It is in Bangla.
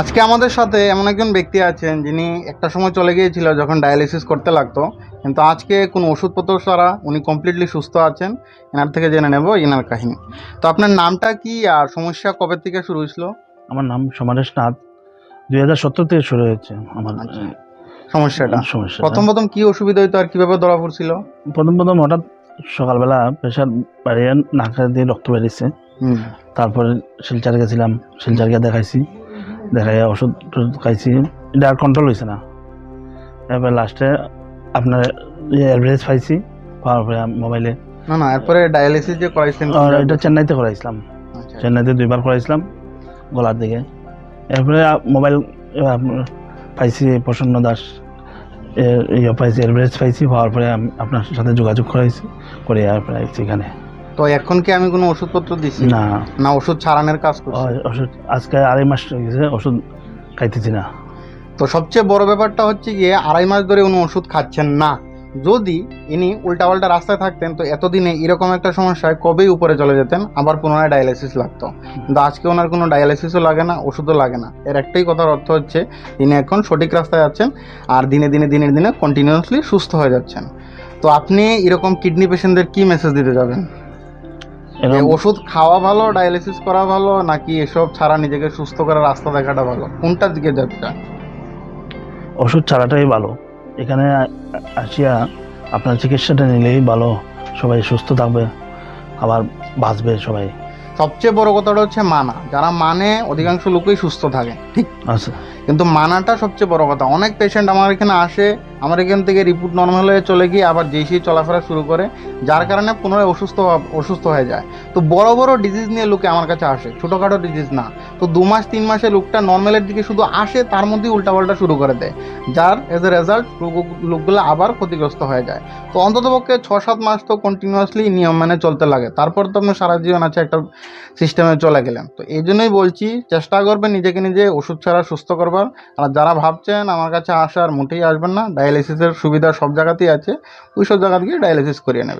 আজকে আমাদের সাথে এমন একজন ব্যক্তি আছেন যিনি একটা সময় চলে গিয়েছিল যখন ডায়ালিসিস করতে লাগতো। কিন্তু আজকে কোনো ওষুধপত্র ছাড়া উনি কমপ্লিটলি সুস্থ আছেন। এনার থেকে জেনে নেব এনার কাহিনী। তো আপনার নামটা কি আর সমস্যা কবে থেকে শুরু হয়েছিল? আমার নাম সমারেশ নাথ। দুই হাজার সতেরো থেকে শুরু হয়েছে আমার আচ্ছা। সমস্যাটা। সমস্যা প্রথম প্রথম কি অসুবিধা হইতো আর কীভাবে ধরা পড়ছিল? প্রথম প্রথম হঠাৎ সকালবেলা প্রেশার বাড়িয়ে নাকা দিয়ে রক্ত বেরিয়েছে। তারপরে শিলচার গেছিলাম শিলচার গিয়ে দেখাইছি দেখাই ওষুধ টষুধ খাইছি। এটা আর কন্ট্রোল হয়েছে না। এরপরে লাস্টে আপনার অ্যাভারেজ পাইছি পাওয়ার পরে মোবাইলে না না এরপরে ডায়ালিসিস যে করাইছেন আর এটা চেন্নাইতে করাইছিলাম। চেন্নাইতে দুইবার করাইছিলাম গলার দিকে। এরপরে মোবাইল পাইছি প্রসন্ন দাস। ইয়ে পাইছি এভারেজ পাইছি পাওয়ার পরে আমি আপনার সাথে যোগাযোগ করাইছি করে এরপরে আইছি এখানে। তো এখন কি আমি কোনো ওষুধপত্র দিচ্ছি না। না ওষুধ ছাড়ানোর কাজ করছি। ওষুধ আজকে আড়াই মাস হয়ে গেছে ওষুধ খাইতেছি না। তো সবচেয়ে বড় ব্যাপারটা হচ্ছে গিয়ে আড়াই মাস ধরে উনি ওষুধ খাচ্ছেন না। যদি ইনি উল্টাপাল্টা রাস্তায় থাকতেন তো এতদিনে এরকম একটা সমস্যায় কবেই উপরে চলে যেতেন আবার পুনরায় ডায়ালিসিস লাগতো। কিন্তু আজকে ওনার কোনো ডায়ালিসিসও লাগে না ওষুধও লাগে না। এর একটাই কথার অর্থ হচ্ছে তিনি এখন সঠিক রাস্তায় আছেন আর দিনে দিনে দিনে দিনে কন্টিনিউয়াসলি সুস্থ হয়ে যাচ্ছেন। তো আপনি এরকম কিডনি পেশেন্টদের কি মেসেজ দিতে যাবেন? ওষুধ খাওয়া ভালো ডায়ালিসিস করা ভালো নাকি এসব ছাড়া নিজেকে সুস্থ করার রাস্তা দেখাটা ভালো? কোনটার দিকে যাচ্ছে? ওষুধ ছাড়াটাই ভালো। এখানে আসিয়া আপনার চিকিৎসাটা নিলেই ভালো সবাই সুস্থ থাকবে আবার বাঁচবে সবাই। সবচেয়ে বড় কথাটা হচ্ছে মানা। যারা মানে অধিকাংশ লোকই সুস্থ থাকে। ঠিক আচ্ছা। কিন্তু মানাটা সবচেয়ে বড় কথা। অনেক পেশেন্ট আমার এখানে আসে, আমার এখান থেকে রিপোর্ট নর্মাল হয়ে চলে গিয়ে আবার যেই চলাফেরা শুরু করে, যার কারণে পুনরায় অসুস্থ অসুস্থ হয়ে যায়। তো বড় বড় ডিজিজ নিয়ে লোকে আমার কাছে আসে, ছোটোখাটো ডিজিজ না। তো দু মাস, তিন মাসে লোকটা নর্মালের দিকে শুধু আসে, তার মধ্যেই উল্টাপাল্টা শুরু করে দেয়। যার এজ এ রেজাল্ট লোকগুলো আবার ক্ষতিগ্রস্ত হয়ে যায়। তো অন্ততপক্ষে ছ সাত মাস তো কন্টিনিউয়াসলি নিয়ম মেনে চলতে লাগে। তারপর তো আপনি সারা জীবন আছে একটা সিস্টেমে চলে গেলেন। তো এই জন্যই বলছি, চেষ্টা করবেন নিজেকে নিজে ওষুধ ছাড়া সুস্থ করবার আর যারা ভাবছেন আমার কাছে আসার মোটেই আসবেন না ডায়ালিসিসের সুবিধা সব জায়গাতেই আছে, ওই সব জায়গা থেকে ডায়ালিসিস করিয়ে নেবেন।